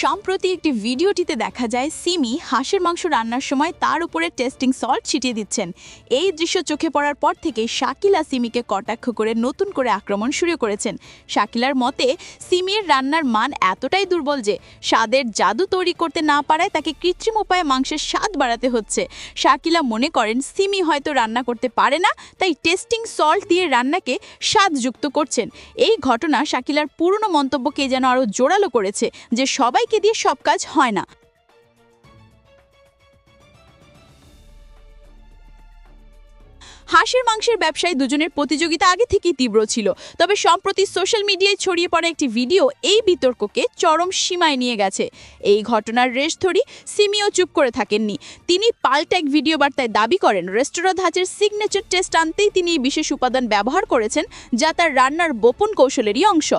সম্প্রতি একটি ভিডিওটিতে দেখা যায়, সিমি হাঁসের মাংস রান্নার সময় তার উপরে টেস্টিং সল্ট ছিটিয়ে দিচ্ছেন। এই দৃশ্য চোখে পড়ার পর থেকেই শাকিলা সিমিকে কটাক্ষ করে নতুন করে আক্রমণ শুরু করেছেন। শাকিলার মতে, সিমির রান্নার মান এতটাই দুর্বল যে স্বাদের জাদু তৈরি করতে না পারায় তাকে কৃত্রিম উপায়ে মাংসের স্বাদ বাড়াতে হচ্ছে। শাকিলা মনে করেন, সিমি হয়তো রান্না করতে পারে না, তাই টেস্টিং সল্ট দিয়ে রান্নাকে স্বাদযুক্ত করছেন। এই ঘটনা শাকিলার পুরনো মন্তব্যকে যেন আরও জোরালো করেছে, যে সবাইকে দিয়ে সব কাজ হয় না। হাঁসের মাংসের ব্যবসায় দুজনের প্রতিযোগিতা আগে থেকেই তীব্র ছিল। তবে সম্প্রতি সোশ্যাল মিডিয়ায় ছড়িয়ে পড়া একটি ভিডিও এই বিতর্ককে চরম সীমায় নিয়ে গেছে। এই ঘটনার রেশ ধরি সিমিও চুপ করে থাকেননি। তিনি পাল্টা এক ভিডিও বার্তায় দাবি করেন রেস্তোরাঁ ধাঁচের সিগনেচার টেস্ট আনতেই তিনি এই বিশেষ উপাদান ব্যবহার করেছেন, যা তার রান্নার গোপন কৌশলেরই অংশ।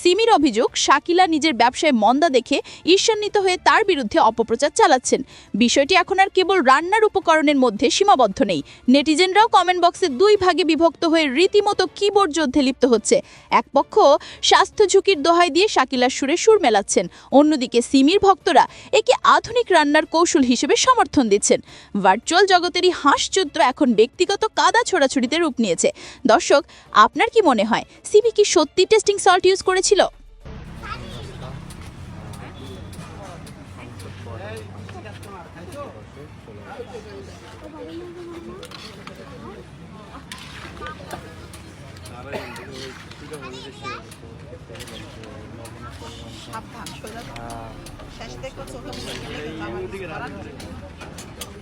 সিমির অভিযোগ, শাকিলা নিজের ব্যবসায় মন্দা দেখে ঈর্ষান্বিত হয়ে তার বিরুদ্ধে অপপ্রচার চালাচ্ছেন। বিষয়টি এখন আর কেবল রান্নার উপকরণের মধ্যে সীমাবদ্ধ নেই। নেটিজেনরাও কমেন্ট বক্সে দুই ভাগে বিভক্ত হয়ে রীতিমতো কিবোর্ড যুদ্ধে লিপ্ত হচ্ছে। এক পক্ষ স্বাস্থ্য ঝুঁকির দোহাই দিয়ে শাকিলার সুরে সুর মেলাচ্ছেন। অন্যদিকে সিমির ভক্তরা একে আধুনিক রান্নার কৌশল হিসেবে সমর্থন দিচ্ছেন। ভার্চুয়াল জগতেরই হাঁসযুদ্ধ এখন ব্যক্তিগত কাদা ছোড়াছুড়িতে রূপ নিয়েছে। দর্শক, আপনার কি মনে হয়, সিমি কি সত্যি টেস্টিং সল্ট ইউজ করেছিল?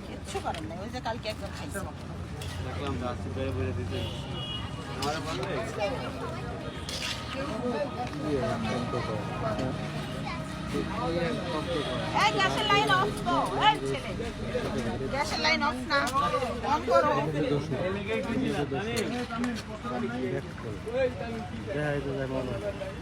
কিচ্ছু করার নেই ওই যে কালকে একবার খাইছি দেখলাম রাস্তা বেড়ে বেড়ে দিতে আমার ভালো এই গ্যাসের লাইন অফ তো এই ছেলে। গ্যাসের লাইন অফ না। অন করো।